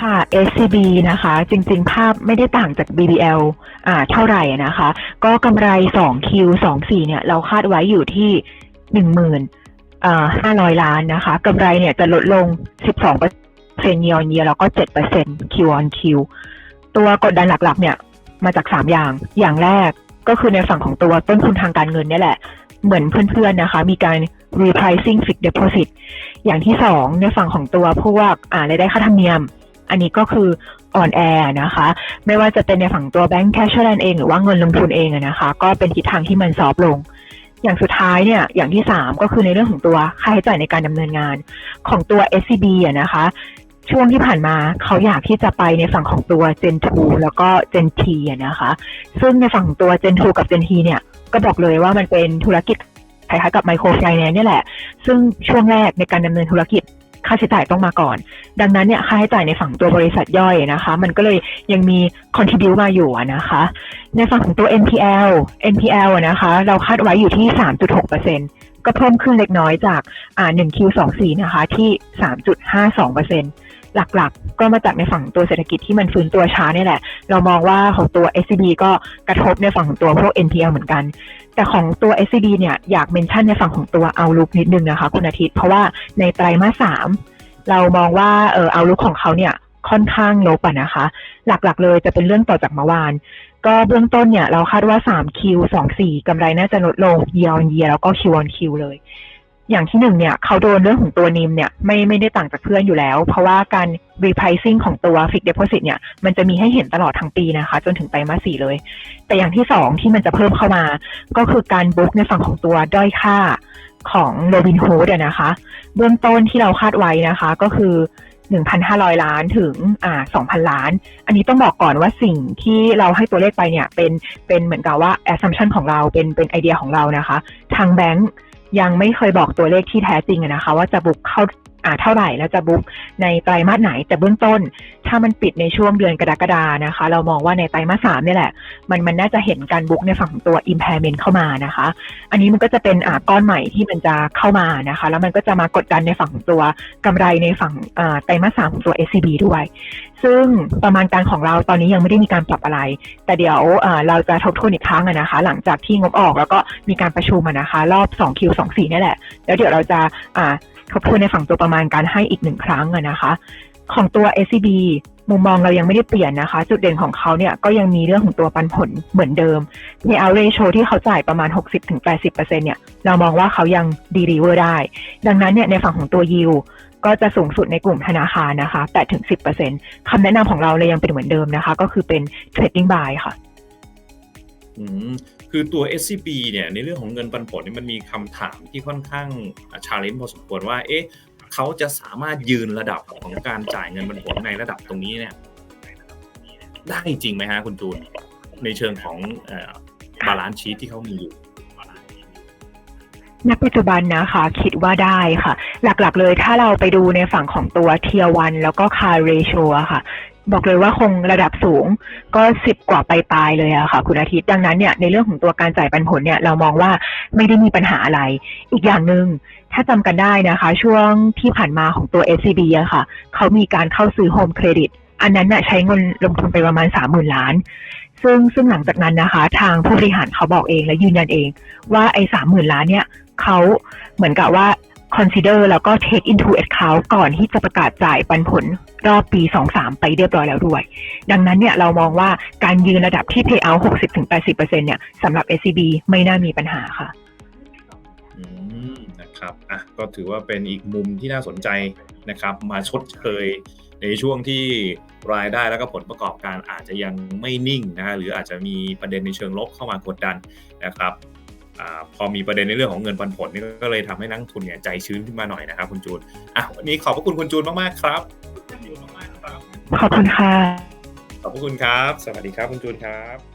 ค่ะ SCB นะคะ จริง ๆ ภาพไม่ได้ต่างจาก BBL อ่าเท่าไหร่นะคะ ก็กำไร 2Q 24เนี่ย เราคาดไว้อยู่ที่ 10,000อ่า500 ล้านนะคะกำไรเนี่ยจะลดลง 12เปอร์เซ็นต์ year on year แล้วก็7% Q on Q ตัวกดดันหลักๆ เนี่ยมาจาก 3 อย่าง อย่างแรกก็คือในฝั่งของตัวต้นทุนทางการเงินเนี่ยแหละ เหมือนเพื่อนๆนะคะ มีการ repricing fixed deposit อย่างที่สองในฝั่งของตัวพวกอ่ารายได้ค่าธรรมเนียม อันนี้ก็คืออ่อนแอนะคะ ไม่ว่าจะเป็นในฝั่งตัวแบงก์แคชเชอร์เองหรือว่าเงินลงทุนเองนะคะ ก็เป็นทิศทางที่มันซอฟลง อย่างสุดท้ายเนี่ยอย่างที่สามก็คือในเรื่องของตัวค่าใช้จ่ายในการดำเนินงานของตัว SCB อะนะคะช่วงที่ผ่านมาเขาอยากที่จะไปในฝั่งของตัว Gen 2 แล้วก็ Gen T อะนะคะ ซึ่งในฝั่งตัว Gen 2 กับ Gen T เนี่ย ก็บอกเลยว่ามันเป็นธุรกิจคล้ายๆกับไมโครไฟแนนซ์เนี่ยแหละ ซึ่งช่วงแรกในการดำเนินธุรกิจ ค่าใช้จ่ายต้องมาก่อน ดังนั้นเนี่ยค่าใช้จ่ายในฝั่งตัวบริษัทย่อยนะคะ มันก็เลยยังมี contribu มาอยู่นะคะ ในฝั่งของตัว NPL NPL นะคะ เราคาดไว้อยู่ที่ 3.6%ก็เพิ่มขึ้นเล็กน้อยจากอ่า 1Q24 นะคะ ที่ 3.52% หลักๆก็มาจากในฝั่งตัวเศรษฐกิจที่มันฟื้นตัวช้านี่แหละ เรามองว่าของตัว SCB ก็กระทบในฝั่งของตัวพวก NPL เหมือนกัน แต่ของตัว SCB เนี่ยอยากเมนชั่นในฝั่งของตัว Outlook นิดนึงนะคะคุณอาทิตย์ เพราะว่าในไตรมาสสามเรามองว่าเออ Outlook ของเขาเนี่ยค่อนข้างลบอะนะคะ หลักๆ เลยจะเป็นเรื่องต่อจากเมื่อวาน ก็เบื้องต้นเนี่ย เราคาดว่า 3Q 24กำไรน่าจะลดลง year on year แล้วก็ Q on Q เลย อย่างที่หนึ่งเนี่ยเขาโดนเรื่องของตัวนิมเนี่ยไม่ไม่ได้ต่างจากเพื่อนอยู่แล้ว เพราะว่าการ repricing ของตัว fixed deposit เนี่ยมันจะมีให้เห็นตลอดทั้งปีนะคะ จนถึงไตรมาสสี่เลย แต่อย่างที่สองที่มันจะเพิ่มเข้ามา ก็คือการบุ๊กในฝั่งของตัวด้อยค่าของโรบิน h ูดนะคะ เบื้องต้นที่เราคาดไว้นะคะ ก็คือ 1,500 ล้านถึงอ่า2,000 ล้าน อันนี้ต้องบอกก่อนว่าสิ่งที่เราให้ตัวเลขไปเนี่ยเป็นเป็นเหมือนกับว่า assumption ของเราเป็นเป็นไอเดียของเรานะคะ ทางแบงก์ ยังไม่เคยบอกตัวเลขที่แท้จริงนะคะ ว่าจะบุกเข้า อ่าเท่าไหร่แล้วจะบุกในไตรมาสไหน แต่เบื้องต้น ถ้ามันปิดในช่วงเดือนกรกฎานะคะ เรามองว่าในไตรมาสสามนี่แหละ มันมันน่าจะเห็นการบุกในฝั่งตัว impairment เข้ามานะคะ อันนี้มันก็จะเป็นอ่าก้อนใหม่ที่มันจะเข้ามานะคะ แล้วมันก็จะมากดดันในฝั่งตัวกำไรในฝั่งอ่าไตรมาสสามของตัว SCB ด้วย ซึ่งประมาณการของเราตอนนี้ยังไม่ได้มีการปรับอะไร แต่เดี๋ยวเราจะทบทวนอีกครั้งนะคะ หลังจากที่งบออกแล้วก็มีการประชุมนะคะ รอบ 2Q24 นี่แหละ แล้วเดี๋ยวเราจะอ่า ทบทวนในฝั่งตัวประมาณการให้อีกหนึ่งครั้งอะนะคะ ของตัว SCB มุมมองเรายังไม่ได้เปลี่ยนนะคะ จุดเด่นของเขาเนี่ยก็ยังมีเรื่องของตัวปันผลเหมือนเดิมใน out ratio ที่เขาจ่ายประมาณ 60-80%เนี่ย เรามองว่าเขายัง deliver ได้ ดังนั้นเนี่ยในฝั่งของตัว yield ก็จะสูงสุดในกลุ่มธนาคารนะคะ8-10%คำแนะนำของเราเลยยังเป็นเหมือนเดิมนะคะ ก็คือเป็น trading buy ค่ะ คือตัว SCB เนี่ยในเรื่องของเงินปันผลนี่มันมีคำถามที่ค่อนข้างชาเลนจ์พอสมควรว่า เอ๊ะเขาจะสามารถยืนระดับของการจ่ายเงินปันผลในระดับตรงนี้เนี่ยได้จริงไหมฮะคุณจูน ในเชิงของบาลานซ์ชีตที่เขามีอยู่ณปัจจุบันนะคะ คิดว่าได้ค่ะ หลักๆเลยถ้าเราไปดูในฝั่งของตัว Tier 1แล้วก็ Car Ratio อะค่ะ บอกเลยว่าคงระดับสูงก็สิบกว่าไปปลายเลยอะค่ะ คุณอาทิตย์ดังนั้นเนี่ยในเรื่องของตัวการจ่ายปันผลเนี่ยเรามองว่าไม่ได้มีปัญหาอะไร อีกอย่างหนึ่งถ้าจำกันได้นะคะ ช่วงที่ผ่านมาของตัว SCB อะค่ะ เขามีการเข้าซื้อโฮมเครดิตอันนั้นน่ะใช้เงินลงทุนไปประมาณสามหมื่นล้าน ซึ่งซึ่งหลังจากนั้นนะคะ ทางผู้บริหารเขาบอกเองและยืนยันเอง ว่าไอ้สามหมื่นล้านเนี่ยเขาเหมือนกับว่า consider แล้วก็ take into account ก่อนที่จะประกาศจ่ายปันผลรอบปี 23 ไปเรียบร้อยแล้วด้วย ดังนั้นเนี่ยเรามองว่าการยืนระดับที่ payout 60-80%เนี่ยสำหรับ SCB ไม่น่ามีปัญหาค่ะอืมนะครับอะก็ถือว่าเป็นอีกมุมที่น่าสนใจนะครับ มาชดเชยในช่วงที่รายได้แล้วก็ผลประกอบการอาจจะยังไม่นิ่งนะฮะหรืออาจจะมีประเด็นในเชิงลบเข้ามากดดันนะครับ อพอมีประเด็นในเรื่องของเงินปันผลนี่ก็เลยทำให้นักทุนเนี่ยใจชื้นขึ้นมาหน่อยนะครับคุณจูนอะวันนี้ขอบพระคุณคุณจูนมากๆครับขอบคุณค่ะขอบพระคุณครับ สวัสดีครับคุณจูนครับ